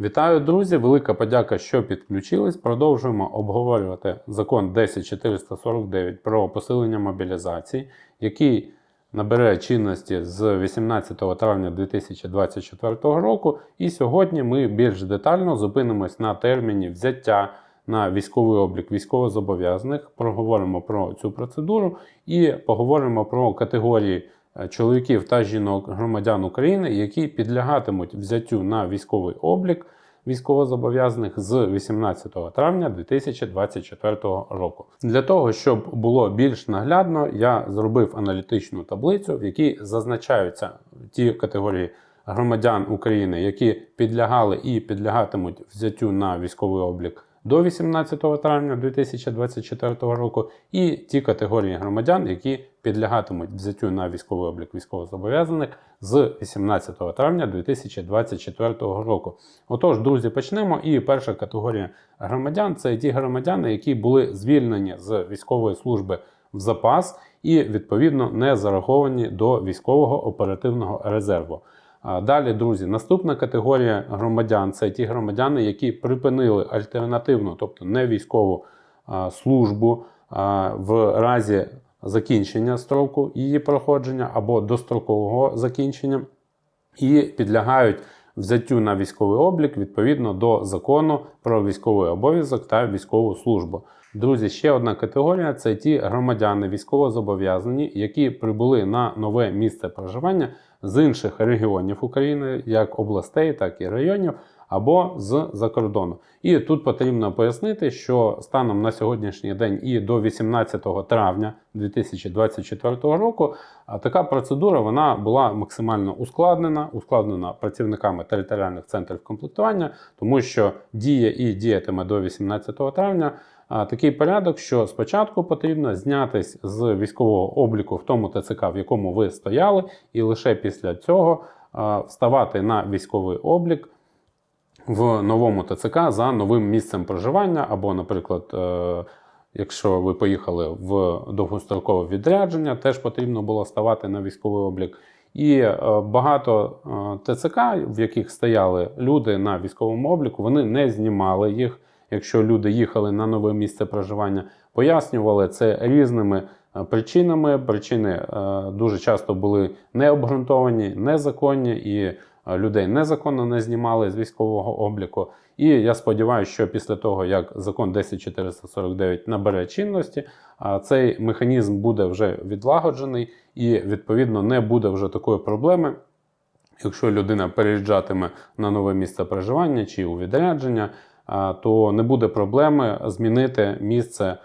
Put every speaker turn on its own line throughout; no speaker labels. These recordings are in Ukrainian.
Вітаю, друзі! Велика подяка, що підключились. Продовжуємо обговорювати закон 10449 про посилення мобілізації, який набере чинності з 18 травня 2024 року. І сьогодні ми більш детально зупинимось на терміні взяття на військовий облік військовозобов'язаних, проговоримо про цю процедуру і поговоримо про категорії чоловіків та жінок громадян України, які підлягатимуть взяттю на військовий облік військовозобов'язаних з 18 травня 2024 року. Для того, щоб було більш наглядно, я зробив аналітичну таблицю, в якій зазначаються ті категорії громадян України, які підлягали і підлягатимуть взяттю на військовий облік до 18 травня 2024 року, і ті категорії громадян, які підлягатимуть взяттю на військовий облік військовозобов'язаних з 18 травня 2024 року. Отож, друзі, почнемо. І перша категорія громадян це ті громадяни, які були звільнені з військової служби в запас і відповідно не зараховані до військового оперативного резерву. Далі, друзі, наступна категорія громадян це ті громадяни, які припинили альтернативну, тобто не військову службу в разі закінчення строку її проходження або дострокового закінчення, і підлягають взяттю на військовий облік відповідно до закону про військовий обов'язок та військову службу. Друзі, ще одна категорія це ті громадяни військовозобов'язані, які прибули на нове місце проживання з інших регіонів України, як областей, так і районів, або з-за кордону. І тут потрібно пояснити, що станом на сьогоднішній день і до 18 травня 2024 року така процедура вона була максимально ускладнена, ускладнена працівниками територіальних центрів комплектування, тому що діє і діятиме до 18 травня. Такий порядок, що спочатку потрібно знятись з військового обліку в тому ТЦК, в якому ви стояли, і лише після цього вставати на військовий облік в новому ТЦК за новим місцем проживання, або, наприклад, е, якщо ви поїхали в довгострокове відрядження, теж потрібно було ставати на військовий облік. І е, багато е, ТЦК, в яких стояли люди на військовому обліку, вони не знімали їх якщо люди їхали на нове місце проживання, пояснювали це різними е, причинами. Причини е, дуже часто були необґрунтовані, незаконні і е, людей незаконно не знімали з військового обліку. І я сподіваюся, що після того, як закон 10449 набере чинності, цей механізм буде вже відлагоджений і, відповідно, не буде вже такої проблеми. Якщо людина переїжджатиме на нове місце проживання чи у відрядження, то не буде проблеми змінити місце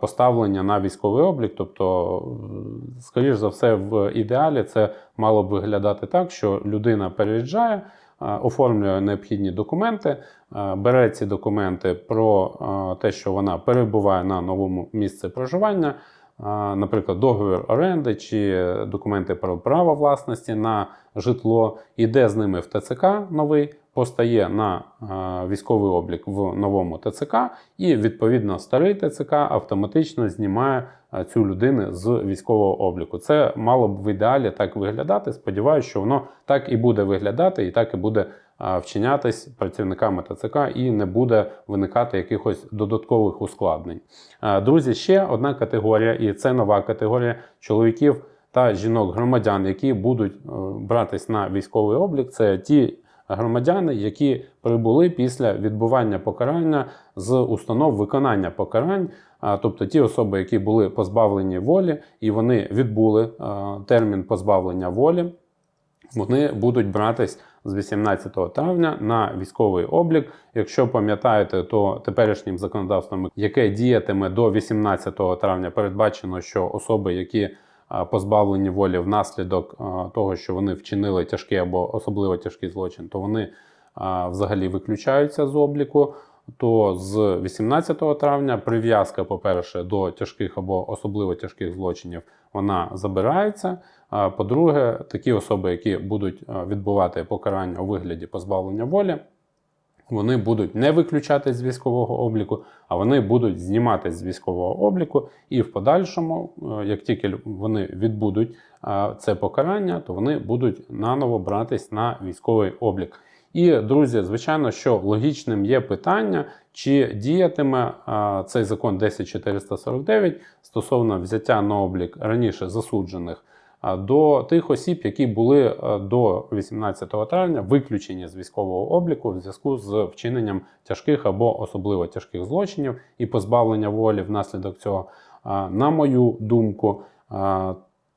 поставлення на військовий облік. Тобто, скоріш за все, в ідеалі це мало б виглядати так, що людина переїжджає. Оформлює необхідні документи, бере ці документи про те, що вона перебуває на новому місці проживання, наприклад, договір оренди чи документи про право власності на житло, іде з ними в ТЦК новий, постає на військовий облік в новому ТЦК, і відповідно старий ТЦК автоматично знімає цю людину з військового обліку. Це мало б в ідеалі так виглядати. Сподіваюся, що воно так і буде виглядати, і так і буде вчинятись працівниками ТЦК і не буде виникати якихось додаткових ускладнень. Друзі, ще одна категорія, і це нова категорія чоловіків та жінок-громадян, які будуть е, братись на військовий облік. Це ті громадяни, які прибули після відбування покарання з установ виконання покарань, тобто ті особи, які були позбавлені волі, і вони відбули термін позбавлення волі, вони будуть братись з 18 травня на військовий облік. Якщо пам'ятаєте, то теперішнім законодавством, яке діятиме до 18 травня, передбачено, що особи, які позбавлені волі внаслідок того, що вони вчинили тяжкий або особливо тяжкий злочин, то вони взагалі виключаються з обліку. То з 18 травня прив'язка, по-перше, до тяжких або особливо тяжких злочинів, вона забирається. По-друге, такі особи, які будуть відбувати покарання у вигляді позбавлення волі, вони будуть не виключатись з військового обліку, а вони будуть зніматись з військового обліку, і в подальшому, е, як тільки вони відбудуть це покарання, то вони будуть наново братись на військовий облік. І, друзі, звичайно, що логічним є питання, чи діятиме а, цей закон 10449 стосовно взяття на облік раніше засуджених до тих осіб, які були до 18 травня виключені з військового обліку в зв'язку з вчиненням тяжких або особливо тяжких злочинів і позбавлення волі внаслідок цього. На мою думку,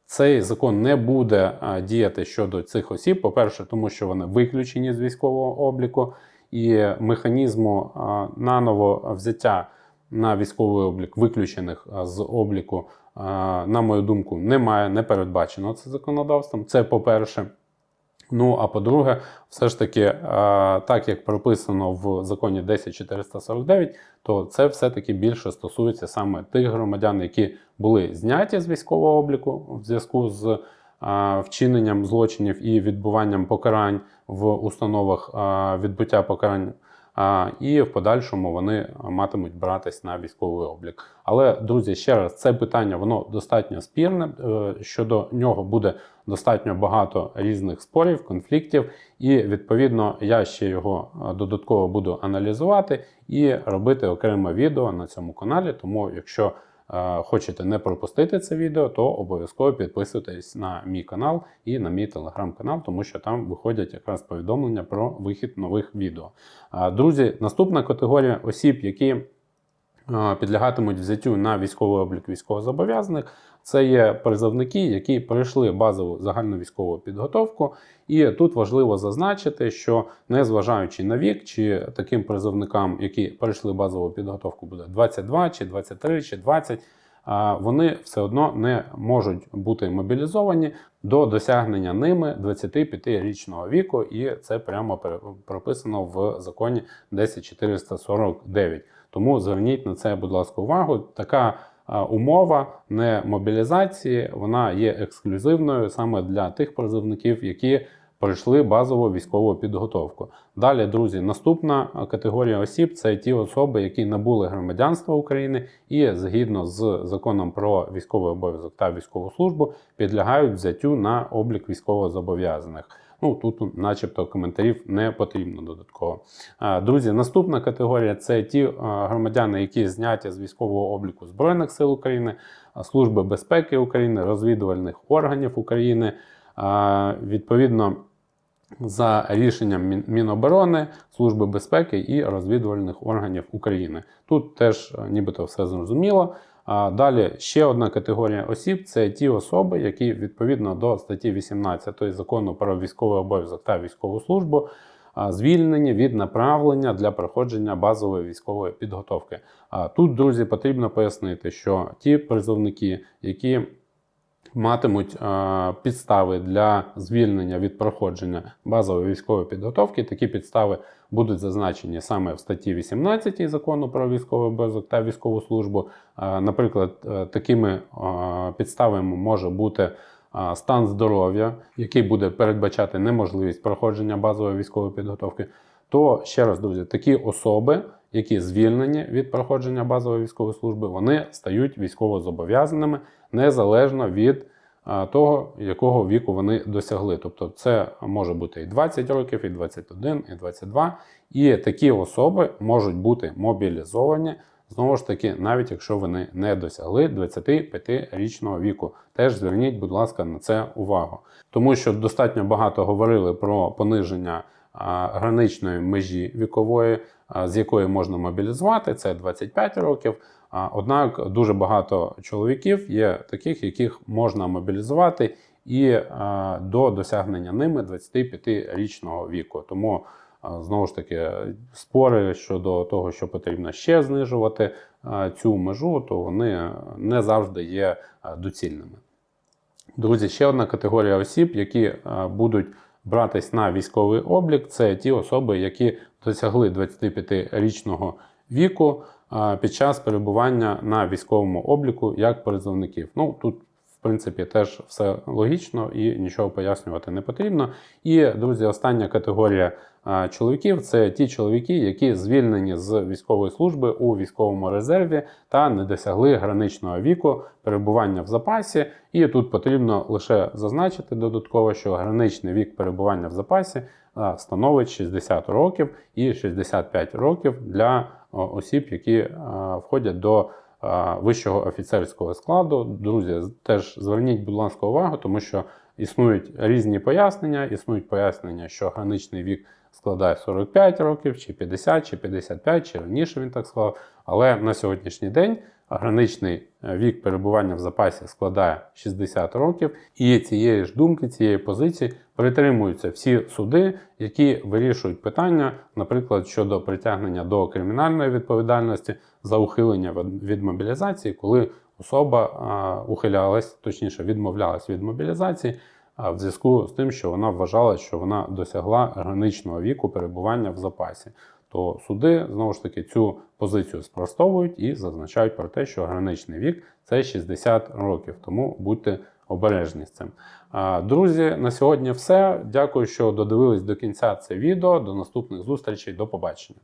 цей закон не буде діяти щодо цих осіб. По-перше, тому що вони виключені з військового обліку, і механізму наново взяття на військовий облік виключених з обліку, на мою думку, немає, не передбачено це законодавством. Це по-перше. Ну, а по-друге, все ж таки, так як прописано в законі 10449, то це все-таки більше стосується саме тих громадян, які були зняті з військового обліку в зв'язку з вчиненням злочинів і відбуванням покарань в установах відбуття покарань. І в подальшому вони матимуть братись на військовий облік. Але, друзі, ще раз, це питання воно достатньо спірне. е, Щодо нього буде достатньо багато різних спорів, конфліктів, і відповідно я ще його е, додатково буду аналізувати і робити окреме відео на цьому каналі. Тому, якщо хочете не пропустити це відео, то обов'язково підписуйтесь на мій канал і на мій телеграм-канал, тому що там виходять якраз повідомлення про вихід нових відео. Друзі, наступна категорія осіб, які е, підлягатимуть взяттю на військовий облік військовозобов'язаних, це є призовники, які пройшли базову загальну військову підготовку. І тут важливо зазначити, що незважаючи на вік, чи таким призовникам, які пройшли базову підготовку, буде 22, чи 23, чи 20, вони все одно не можуть бути мобілізовані до досягнення ними 25-річного віку, і це прямо прописано в законі 10449. Тому зверніть на це, будь ласка, увагу. Така умова не мобілізації, вона є ексклюзивною саме для тих призовників, які пройшли базову військову підготовку. Далі, друзі, наступна категорія осіб це ті особи, які набули громадянства України і згідно з законом про військовий обов'язок та військову службу підлягають взяттю на облік військовозобов'язаних. Ну тут, начебто, коментарів не потрібно додатково. Друзі, наступна категорія це ті громадяни, які зняті з військового обліку Збройних сил України, Служби безпеки України, розвідувальних органів України. Відповідно, за рішенням Міноборони, Служби безпеки і розвідувальних органів України. Тут теж е, нібито все зрозуміло. Далі ще одна категорія осіб це ті особи, які відповідно до статті 18 закону про військовий обов'язок та військову службу звільнені від направлення для проходження базової військової підготовки. Тут, друзі, потрібно пояснити, що ті призовники, які матимуть е, підстави для звільнення від проходження базової військової підготовки. Такі підстави будуть зазначені саме в статті 18 закону про військовий обов'язок та військову службу. Е, Наприклад, е, такими підставами може бути стан здоров'я, який буде передбачати неможливість проходження базової військової підготовки. То ще раз, друзі, такі особи, які звільнені від проходження базової військової служби, вони стають військовозобов'язаними незалежно від того, якого віку вони досягли. Тобто це може бути і 20 років, і 21, і 22. І такі особи можуть бути мобілізовані. Знову ж таки, навіть якщо вони не досягли 25-річного віку, теж зверніть, будь ласка, на це увагу. Тому що достатньо багато говорили про пониження граничної межі вікової, з якої можна мобілізувати, це 25 років. Однак дуже багато чоловіків є таких, яких можна мобілізувати і до досягнення ними 25-річного віку. Тому знову ж таки спори щодо того, що потрібно ще знижувати цю межу, то вони не завжди є доцільними. Друзі, ще одна категорія осіб, які будуть братись на військовий облік, це ті особи, які досягли 25-річного віку під час перебування на військовому обліку як призовників. Ну тут, принципі, теж все логічно і нічого пояснювати не потрібно. І, друзі, остання категорія чоловіків це ті чоловіки, які звільнені з військової служби у військовому резерві та не досягли граничного віку перебування в запасі. І тут потрібно лише зазначити додатково, що граничний вік перебування в запасі становить 60 років і 65 років для осіб, які входять до вищого офіцерського складу. Друзі, теж зверніть, будь ласка, увагу, тому що існують різні пояснення. Існують пояснення, що граничний вік складає 45 років, чи 50, чи 55, чи раніше він так склав. Але на сьогоднішній день граничний е, вік перебування в запасі складає 60 років, і цієї ж думки, цієї позиції притримуються всі суди, які вирішують питання, наприклад, щодо притягнення до кримінальної відповідальності за ухилення від- мобілізації, коли особа ухилялась, точніше відмовлялась від мобілізації. а, В зв'язку з тим, що вона вважала, що вона досягла граничного віку перебування в запасі, то суди знову ж таки цю позицію спростовують і зазначають про те, що граничний вік це 60 років. Тому будьте обережні з цим. Друзі, на сьогодні все. Дякую, що додивились до кінця це відео. До наступних зустрічей. До побачення.